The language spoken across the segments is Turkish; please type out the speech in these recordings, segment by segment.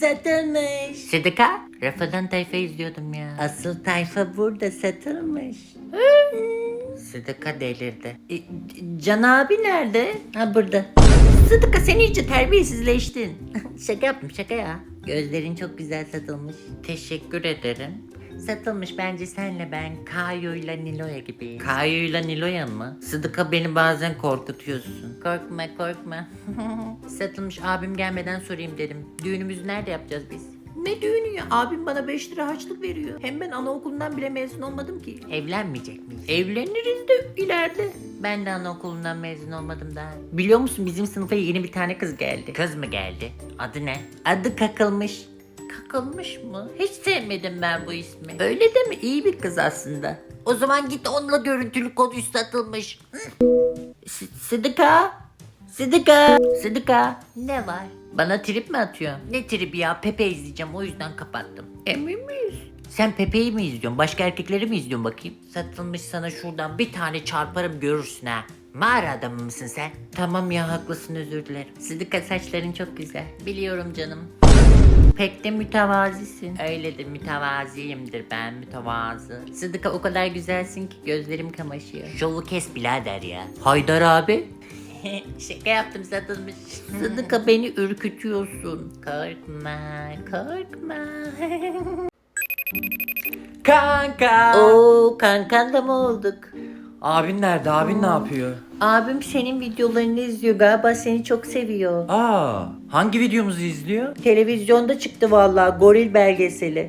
Satılmış. Sıdıka, Rafadan tayfa izliyordum ya. Asıl tayfa burada satılmış. Sıdıka delirdi. E, Can abi nerede? Ha burada. Sıdıka sen iyice terbiyesizleştin. Şaka yaptım şaka ya. Gözlerin çok güzel satılmış. Teşekkür ederim. Satılmış bence senle ben Kayo ile Nilo'ya gibiyiz. Kayo'yla Nilo'ya mı? Sıdıka beni bazen korkutuyorsun. Korkma korkma. satılmış abim gelmeden sorayım dedim. Düğünümüzü nerede yapacağız biz? Ne düğünü ya? Abim bana 5 lira harçlık veriyor. Hem ben anaokulundan bile mezun olmadım ki. Evlenmeyecek miyiz? Evleniriz de ileride. Ben de anaokulundan mezun olmadım daha. Biliyor musun bizim sınıfa yeni bir tane kız geldi. Kız mı geldi? Adı ne? Adı kakılmış. Kakılmış mı? Hiç sevmedim ben bu ismi. Öyle de mi? İyi bir kız aslında. O zaman git onunla görüntülü konuş satılmış. S- Sıdıka. Sıdıka. Sıdıka. Ne var? Bana trip mi atıyor? Ne tribi ya? Pepe izleyeceğim o yüzden kapattım. Emin miyiz? Sen Pepe'yi mi izliyorsun? Başka erkekleri mi izliyorsun bakayım? Satılmış sana şuradan bir tane çarparım görürsün ha. Mağara adamı mısın sen? Tamam ya haklısın özür dilerim. Sıdıka saçların çok güzel. Biliyorum canım. Pek de mütevazisin. Öyledir mütevaziyimdir ben mütevazı. Sıdıka o kadar güzelsin ki gözlerim kamaşıyor. Şovu kes birader ya. Haydar abi. Şaka yaptım satılmış. Sıdıka beni ürkütüyorsun. Korkma korkma. Kanka. Oo kankan da mı olduk? Abin nerede? Abin ne yapıyor? Abim senin videolarını izliyor galiba seni çok seviyor. Aa, hangi videomuzu izliyor? Televizyonda çıktı vallahi goril belgeseli.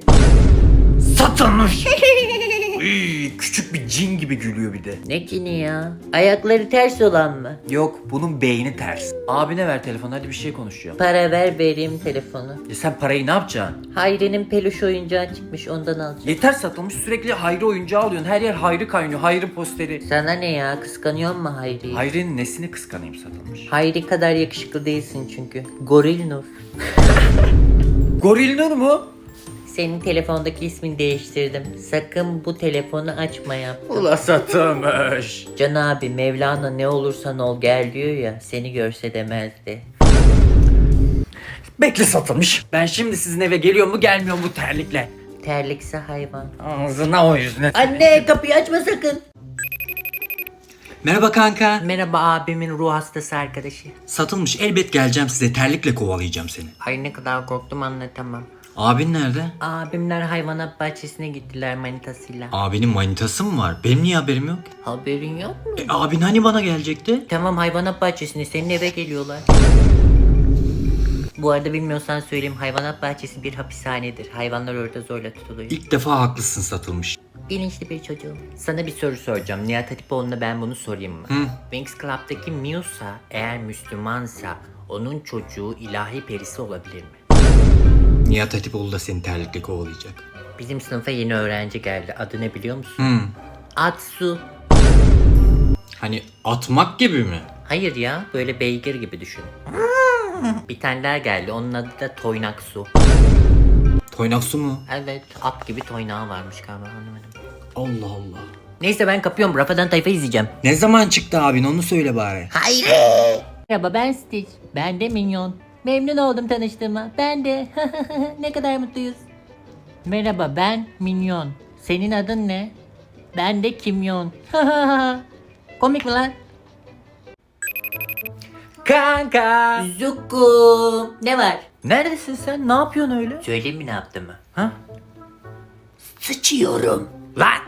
Satılmış. Küçük bir cin gibi gülüyor bir de. Ne kini ya? Ayakları ters olan mı? Yok, bunun beyni ters. Abine ver telefonu hadi bir şey konuşacağım. Para ver vereyim telefonu. Ya sen parayı ne yapacaksın? Hayri'nin peluş oyuncağı çıkmış ondan alacağım. Yeter satılmış sürekli Hayri oyuncağı alıyorsun. Her yer Hayri kaynıyor. Hayri posteri. Sana ne ya kıskanıyor mu Hayri'yi? Hayri'nin nesini kıskanayım satılmış? Hayri kadar yakışıklı değilsin çünkü. Goril Nur. Goril Nur mu? Senin telefondaki ismini değiştirdim. Sakın bu telefonu açma yap. Ula satılmış. Can abi Mevlana ne olursan ol gel diyor ya seni görse demezdi. Bekle satılmış. Ben şimdi sizin eve geliyor mu gelmiyor mu bu terlikle? Terlikse hayvan. Ağzına o yüzüne. Anne kapıyı açma sakın. Merhaba kanka. Merhaba abimin ruh hastası arkadaşı. Satılmış elbet geleceğim size terlikle kovalayacağım seni. Ay ne kadar korktum anlatamam. Abin nerede? Abimler hayvanat bahçesine gittiler manitasıyla. Abinin manitası mı var? Benim niye haberim yok? Haberin yok mu? E, abin hani bana gelecekti? Tamam hayvanat bahçesine senin eve geliyorlar. Bu arada bilmiyorsan söyleyeyim hayvanat bahçesi bir hapishanedir. Hayvanlar orada zorla tutuluyor. İlk defa haklısın satılmış. Bilinçli bir çocuğum. Sana bir soru soracağım. Nihat Hatipoğlu'na ben bunu sorayım mı? Wings Club'daki Musa eğer Müslümansa onun çocuğu ilahi perisi olabilir mi? Nihat Hatipoğlu da seni terlikle kovalayacak. Bizim sınıfa yeni öğrenci geldi. Adı ne biliyor musun? Hmm. Atsu. Hani atmak gibi mi? Hayır ya böyle beygir gibi düşün. bir tane daha geldi. Onun adı da Toynaksu. Toynak su mu? Evet at gibi toynağı varmış galiba anlamadım. Allah Allah. Neyse ben kapıyorum. Rafadan tayfa izleyeceğim. Ne zaman çıktı abin onu söyle bari. Hayır. Merhaba ben Stitch. Ben de Minyon. Memnun oldum tanıştığıma. Ben de. ne kadar mutluyuz. Merhaba ben Minyon. Senin adın ne? Ben de Kimyon. Komik mi lan? Kanka. Zukum. Ne var? Neredesin sen? Ne yapıyorsun öyle? Söyleyeyim mi ne yaptığımı? Ha? Sıçıyorum. Lan.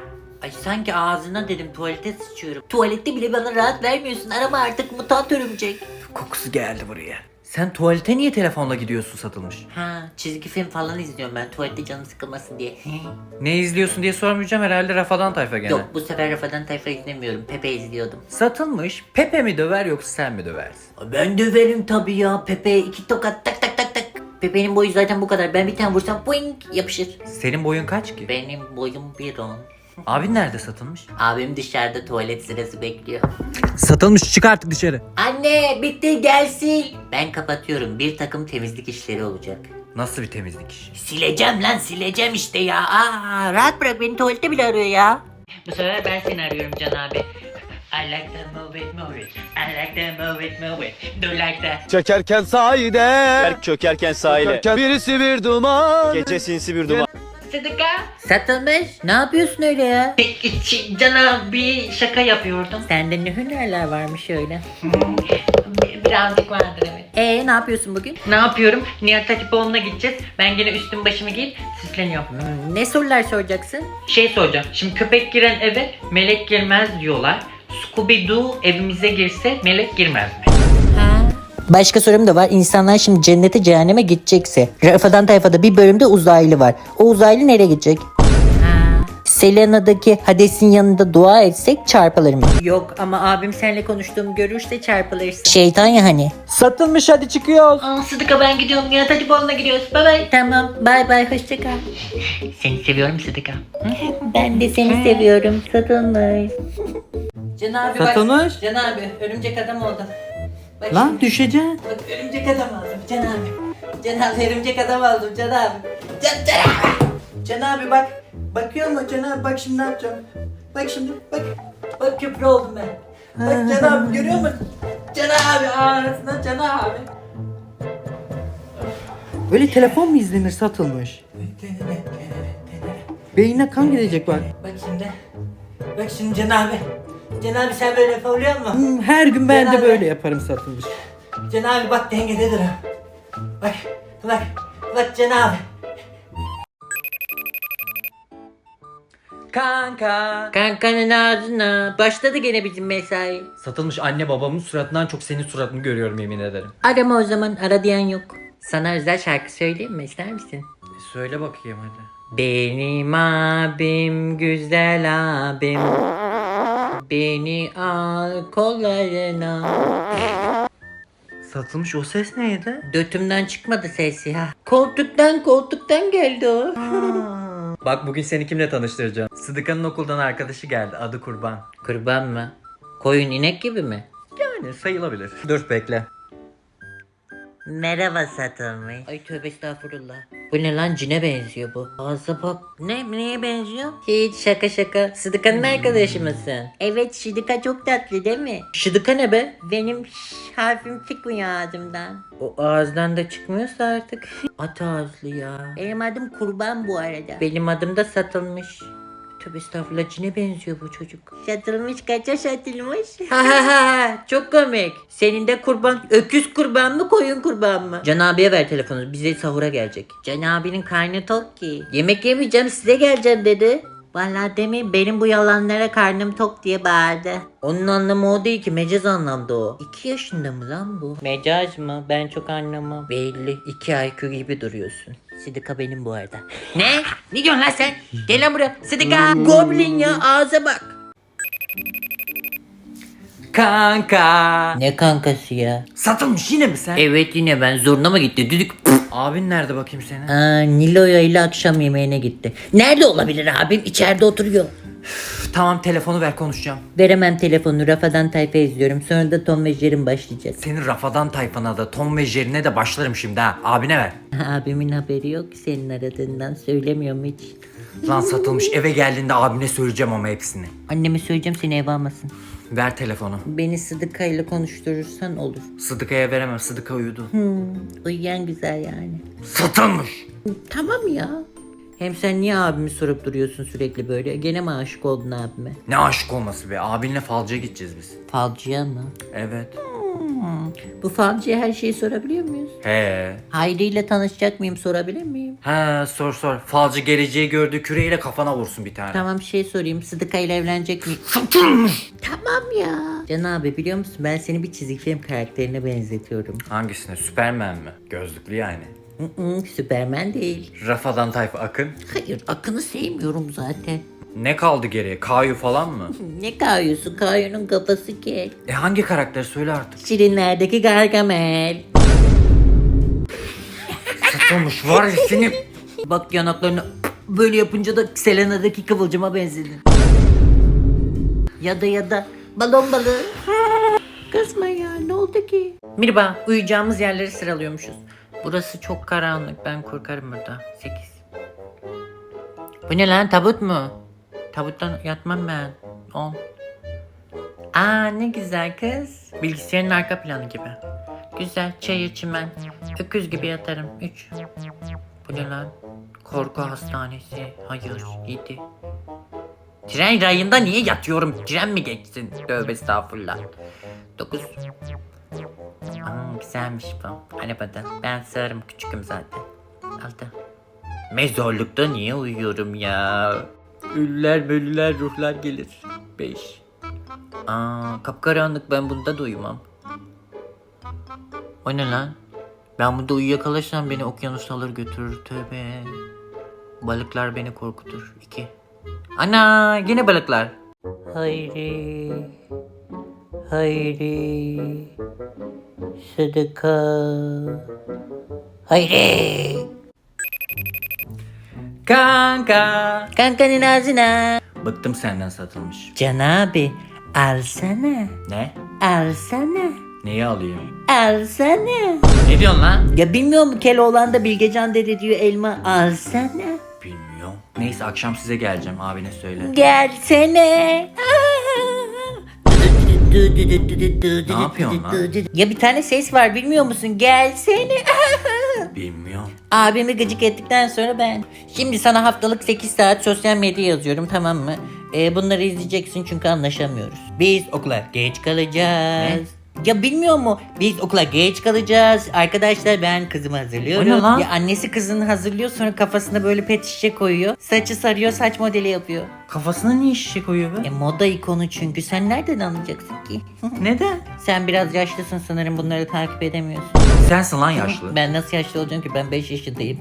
Ay sanki ağzına dedim tuvalete sıçıyorum. Tuvalette bile bana rahat vermiyorsun. Arama artık mutant örümcek. Kokusu geldi buraya. Sen tuvalete niye telefonla gidiyorsun satılmış? Ha çizgi film falan izliyorum ben tuvalette canım sıkılmasın diye. Ne izliyorsun diye sormayacağım herhalde Rafadan Tayfa gene. Yok bu sefer Rafadan Tayfa izlemiyorum. Pepe izliyordum. Satılmış. Pepe mi döver yoksa sen mi döversin? Ben döverim tabii ya. Pepe iki tokat tak tak tak tak. Pepe'nin boyu zaten bu kadar. Ben bir tane vursam boing yapışır. Senin boyun kaç ki? Benim boyum bir on. Abin nerede satılmış? Abim dışarıda tuvalet sırası bekliyor. Satılmış çık artık dışarı. Anne bitti gelsin. Ben kapatıyorum. Bir takım temizlik işleri olacak. Nasıl bir temizlik işi? Sileceğim lan sileceğim işte ya. Aa, rahat bırak beni tuvalette bile arıyor ya. Bu sefer ben seni arıyorum Can abi. I like to move it, move it. I like to move it, move it. Do like that. Çökerken sahide çökerken sahile. Çökerken birisi bir duman Gece sinsi bir duman. Sıdıka. Satılmış. Ne yapıyorsun öyle ya? Cana bir şaka yapıyordum. Sende ne hünerler varmış öyle. Birazcık vardır evet. Ee ne yapıyorsun bugün? Ne yapıyorum? Nihat Hatipoğlu'na gideceğiz. Ben gene üstüm başımı giyip süsleniyorum. Ne sorular soracaksın? Şey soracağım. Şimdi köpek giren eve melek girmez diyorlar. Scooby-Doo evimize girse melek girmez mi? Başka sorum da var. İnsanlar şimdi cennete cehenneme gidecekse. Rafadan tayfada bir bölümde uzaylı var. O uzaylı nereye gidecek? Selena'daki Hades'in yanında dua etsek çarpılır mı? Yok ama abim seninle konuştuğumu görürse çarpılırsın. Şeytan ya hani. Satılmış hadi çıkıyoruz. Aa Sıdıka ben gidiyorum. Nihat Hatipoğlu'na gidiyoruz. Bay bay. Tamam bay bay hoşça kal. Seni seviyorum Sıdıka. Ben de seni seviyorum. Satılmış. Can abi Satılmış. Can abi örümcek adam oldu. Bak Lan şimdi- düşeceksin. Bak örümcek adam oldum Can abi. Can abi örümcek adam oldum Can abi. Can, Can abi. Can abi bak. Bakıyor mu Can abi bak şimdi ne yapacağım. Bak şimdi bak. Bak köprü oldum ben. Bak Can abi görüyor musun? Can abi arasında Can abi. Böyle telefon mu izlenir satılmış? Beynine kan gidecek bak. Bak şimdi. Bak şimdi Can abi. Can abi sen böyle yapabiliyor musun? Hmm, Her gün ben Gel de abi. böyle yaparım satılmış. Can abi bak dengede dur. ha. Bak bak bak Can abi. Kanka. Kankanın ağzına. Başladı gene bizim mesai. Satılmış anne babamın suratından çok senin suratını görüyorum yemin ederim. Arama o zaman ara diyen yok. Sana özel şarkı söyleyeyim mi ister misin? E, söyle bakayım hadi. Benim abim güzel abim Beni al kollarına Satılmış o ses neydi? Dötümden çıkmadı ses ya Koltuktan koltuktan geldi o Bak bugün seni kimle tanıştıracağım. Sıdıka'nın okuldan arkadaşı geldi adı Kurban. Kurban mı? Koyun inek gibi mi? Yani sayılabilir. Dur bekle. Merhaba satılmış. Ay tövbe estağfurullah. Bu ne lan cine benziyor bu. Ağza bak. Ne neye benziyor? Hiç şaka şaka. Sıdıka'nın arkadaşı mısın? Evet Sıdıka çok tatlı değil mi? Sıdıka ne be? Benim ş harfim çıkmıyor ağzımdan. O ağızdan da çıkmıyorsa artık. At ağızlı ya. Benim adım kurban bu arada. Benim adım da satılmış. Tövbe estağfurullah cine benziyor bu çocuk. Satılmış kaça satılmış? ha ha ha çok komik. Senin de kurban öküz kurban mı koyun kurban mı? Can abiye ver telefonu bize sahura gelecek. Can abinin karnı tok ki. Yemek yemeyeceğim size geleceğim dedi. Vallahi demin benim bu yalanlara karnım tok diye bağırdı. Onun anlamı o değil ki mecaz anlamda o. 2 yaşında mı lan bu? Mecaz mı? Ben çok anlamam. Belli 2 IQ gibi duruyorsun. Sıdıka benim bu arada. Ne? Ne diyorsun lan sen? Gel lan buraya. Sıdıka. Goblin ya ağza bak. Kanka. Ne kankası ya? Satılmış yine mi sen? Evet yine ben zoruna mı gitti düdük? Abin nerede bakayım senin? Aa, Nilo'ya ile akşam yemeğine gitti. Nerede olabilir abim? İçeride oturuyor. Tamam telefonu ver konuşacağım. Veremem telefonu. Rafadan tayfa izliyorum. Sonra da Tom ve Jerry'm başlayacak. Senin Rafadan tayfana da Tom ve Jerry'ne de başlarım şimdi ha. Abine ver. Abimin haberi yok senin aradığından. Söylemiyorum hiç. Lan satılmış eve geldiğinde abine söyleyeceğim ama hepsini. Anneme söyleyeceğim seni ev almasın. Ver telefonu. Beni Sıdıka ile konuşturursan olur. Sıdıka'ya veremem. Sıdıka uyudu. Uyuyan güzel yani. Satılmış. Tamam ya. Hem sen niye abimi sorup duruyorsun sürekli böyle? Gene mi aşık oldun abime? Ne aşık olması be. Abinle falcıya gideceğiz biz. Falcıya mı? Evet. Bu falcıya her şeyi sorabiliyor muyuz? He. Hayri ile tanışacak mıyım sorabilir miyim? Ha sor sor. Falcı geleceği gördü küreğiyle kafana vursun bir tane. Tamam şey sorayım. Sıdıka ile evlenecek mi? tamam ya. Can abi biliyor musun ben seni bir çizgi film karakterine benzetiyorum. Hangisine? Süpermen mi? Gözlüklü yani. Süpermen değil. Rafadan tayfa Akın. Hayır Akın'ı sevmiyorum zaten. Ne kaldı geriye? Kayu falan mı? Ne kayıyorsun? Kayunun kafası kel. e hangi karakter söyle artık. Şirinlerdeki Gargamel. Satılmış var ya seni. Bak yanaklarını böyle yapınca da Selena'daki kıvılcıma benzedin. Ya da ya da balon balığı. Kızma ya ne oldu ki? Mirba uyuyacağımız yerleri sıralıyormuşuz. Burası çok karanlık. Ben korkarım burada. 8. Bu ne lan tabut mu? Tabuttan yatmam ben. 10. Aa ne güzel kız. Bilgisayarın arka planı gibi. Güzel çayır çimen. Öküz gibi yatarım. 3. Bu ne lan? Korku hastanesi. Hayır. 7. Tren rayında niye yatıyorum? Tren mi geçsin? Tövbe estağfurullah. 9 güzelmiş bu. Arabada. Ben sığarım küçüküm zaten. Altı. Mezarlıkta niye uyuyorum ya? Ölüler bölüler ruhlar gelir. Beş. Aa, kapkaranlık ben bunda da uyumam. O ne lan? Ben burada uyuyakalırsam beni okyanus alır götürür tövbe. Balıklar beni korkutur. İki. Ana yine balıklar. Hayri. Hayri. Sıdıka. Hayri. Kanka. Kankanın ağzına. Bıktım senden satılmış. Can abi alsana. Ne? Alsana. Neyi alayım? Alsana. Ne diyorsun lan? Ya bilmiyor mu Keloğlan da Bilgecan dede diyor elma alsana. Bilmiyorum. Neyse akşam size geleceğim abine söyle. Gelsene. Ne yapıyorsun lan? Ya bir tane ses var bilmiyor musun? Gelsene. Bilmiyorum. Abimi gıcık ettikten sonra ben. Şimdi sana haftalık 8 saat sosyal medya yazıyorum tamam mı? Ee, bunları izleyeceksin çünkü anlaşamıyoruz. Biz okula geç kalacağız. Ya bilmiyor mu? Biz okula geç kalacağız. Arkadaşlar ben kızımı hazırlıyorum. O ne lan? Ya annesi kızını hazırlıyor sonra kafasına böyle pet şişe koyuyor. Saçı sarıyor saç modeli yapıyor. Kafasına niye şişe koyuyor be? E moda ikonu çünkü sen nereden anlayacaksın ki? Neden? sen biraz yaşlısın sanırım bunları takip edemiyorsun. Sensin lan yaşlı. Ben nasıl yaşlı olacağım ki ben 5 yaşındayım.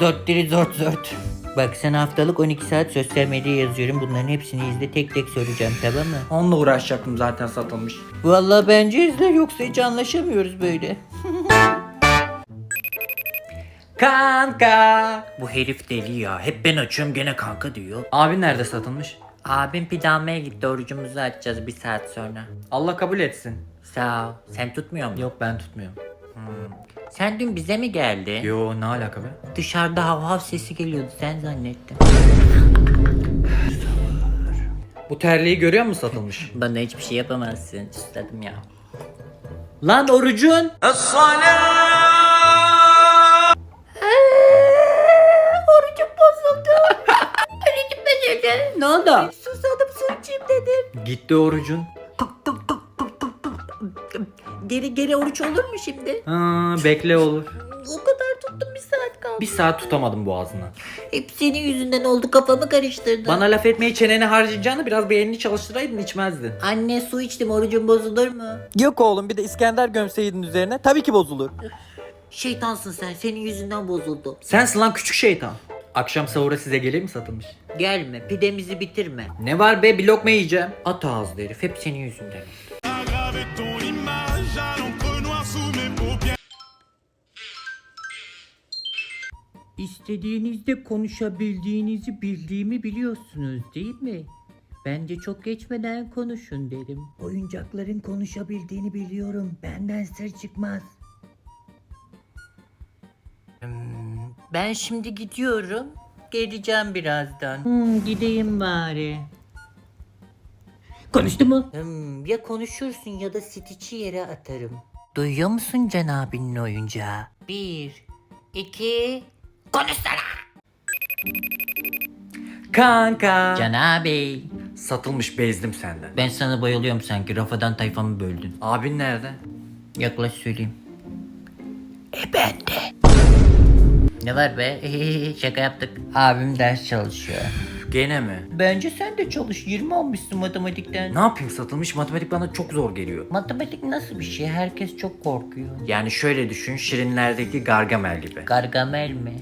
Zort diri zort zort. Bak sana haftalık 12 saat sosyal medya yazıyorum. Bunların hepsini izle tek tek soracağım tamam mı? Onunla uğraşacaktım zaten satılmış. Vallahi bence izle yoksa hiç anlaşamıyoruz böyle. Kanka. Bu herif deli ya. Hep ben açıyorum gene kanka diyor. Abi nerede satılmış? Abim pide almaya gitti. Orucumuzu açacağız bir saat sonra. Allah kabul etsin. Sağ ol. Sen tutmuyor musun? Yok ben tutmuyorum. Sen dün bize mi geldin? Yo ne alaka be? Dışarıda hav hav sesi geliyordu sen zannettim. Bu terliği görüyor musun satılmış? Bana hiçbir şey yapamazsın. Isladım ya. Lan orucun. Orucum bozuldu. Orucum bozuldu. Ne oldu? Susadım su içeyim dedim. Gitti orucun. Geri geri oruç olur mu şimdi? Ha, bekle olur. O kadar tuttum bir saat kaldı. Bir saat tutamadım boğazına. Hep senin yüzünden oldu kafamı karıştırdın. Bana laf etmeyi çeneni harcayacağını biraz beynini çalıştıraydın içmezdin. Anne su içtim orucum bozulur mu? Yok oğlum bir de İskender gömseydin üzerine tabii ki bozulur. Şeytansın sen senin yüzünden bozuldu. Sensin lan küçük şeytan. Akşam sahura size gelir mi satılmış? Gelme pidemizi bitirme. Ne var be bir lokma yiyeceğim. At ağızlı herif hep senin yüzünden. İstediğinizde konuşabildiğinizi bildiğimi biliyorsunuz değil mi? Bence çok geçmeden konuşun derim. Oyuncakların konuşabildiğini biliyorum. Benden sır çıkmaz. Hmm, Ben şimdi gidiyorum. Geleceğim birazdan. Hmm, gideyim bari. Konuştu mu? Hmm, ya konuşursun ya da Stitch'i yere atarım. Duyuyor musun Can abinin oyuncağı? Bir, iki, konuşsana. Kanka. Can abi. Satılmış bezdim senden. Ben sana bayılıyorum sanki. Rafadan tayfamı böldün. Abin nerede? Yaklaş söyleyeyim. E bende. Ne var be? Şaka yaptık. Abim ders çalışıyor. Gene mi? Bence sen de çalış. 20 almışsın matematikten. Ne yapayım satılmış matematik bana çok zor geliyor. Matematik nasıl bir şey? Herkes çok korkuyor. Yani şöyle düşün Şirinlerdeki Gargamel gibi. Gargamel mi?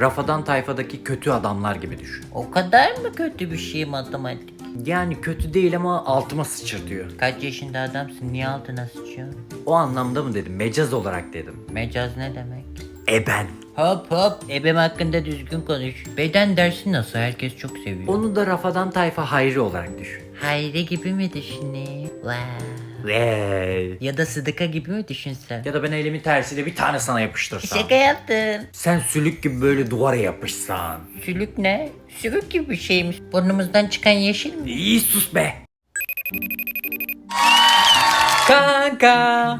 Rafadan tayfadaki kötü adamlar gibi düşün. O kadar mı kötü bir şey matematik? Yani kötü değil ama altıma sıçırtıyor. Kaç yaşında adamsın? Niye altına sıçıyorsun? O anlamda mı dedim mecaz olarak dedim. Mecaz ne demek? E ben. Hop hop. Ebem hakkında düzgün konuş. Beden dersi nasıl? Herkes çok seviyor. Onu da Rafadan tayfa hayri olarak düşün. Hayri gibi mi düşüneyim? Wow. Ve Ya da Sıdıka gibi mi düşünsen? ya da ben elimi tersiyle bir tane sana yapıştırsam. Şaka yaptım. Sen sülük gibi böyle duvara yapışsan. Sülük ne? Sülük gibi bir şeymiş. Burnumuzdan çıkan yeşil mi? İyi sus be. Kanka.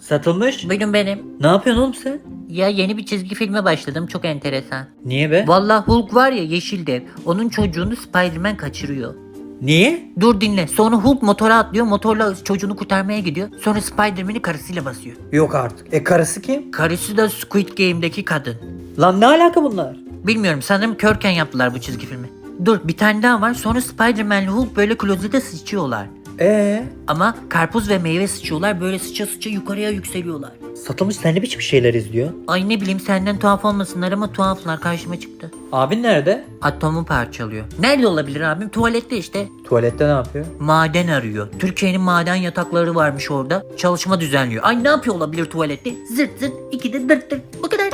Satılmış. Buyurun benim. Ne yapıyorsun oğlum sen? Ya yeni bir çizgi filme başladım çok enteresan. Niye be? Vallahi Hulk var ya yeşil dev. Onun çocuğunu Spider-Man kaçırıyor. Niye? Dur dinle. Sonra Hulk motora atlıyor. Motorla çocuğunu kurtarmaya gidiyor. Sonra Spider-Man'i karısıyla basıyor. Yok artık. E karısı kim? Karısı da Squid Game'deki kadın. Lan ne alaka bunlar? Bilmiyorum sanırım körken yaptılar bu çizgi filmi. Dur bir tane daha var. Sonra Spider-Man ile Hulk böyle klozete sıçıyorlar. Ee, Ama karpuz ve meyve sıçıyorlar. Böyle sıça sıça yukarıya yükseliyorlar. satılmış sen ne biçim şeyler izliyor? Ay ne bileyim senden tuhaf olmasınlar ama tuhaflar karşıma çıktı. Abin nerede? Atomu parçalıyor. Nerede olabilir abim? Tuvalette işte. Tuvalette ne yapıyor? Maden arıyor. Türkiye'nin maden yatakları varmış orada. Çalışma düzenliyor. Ay ne yapıyor olabilir tuvalette? Zırt zırt, iki de dırt dırt. Bu kadar.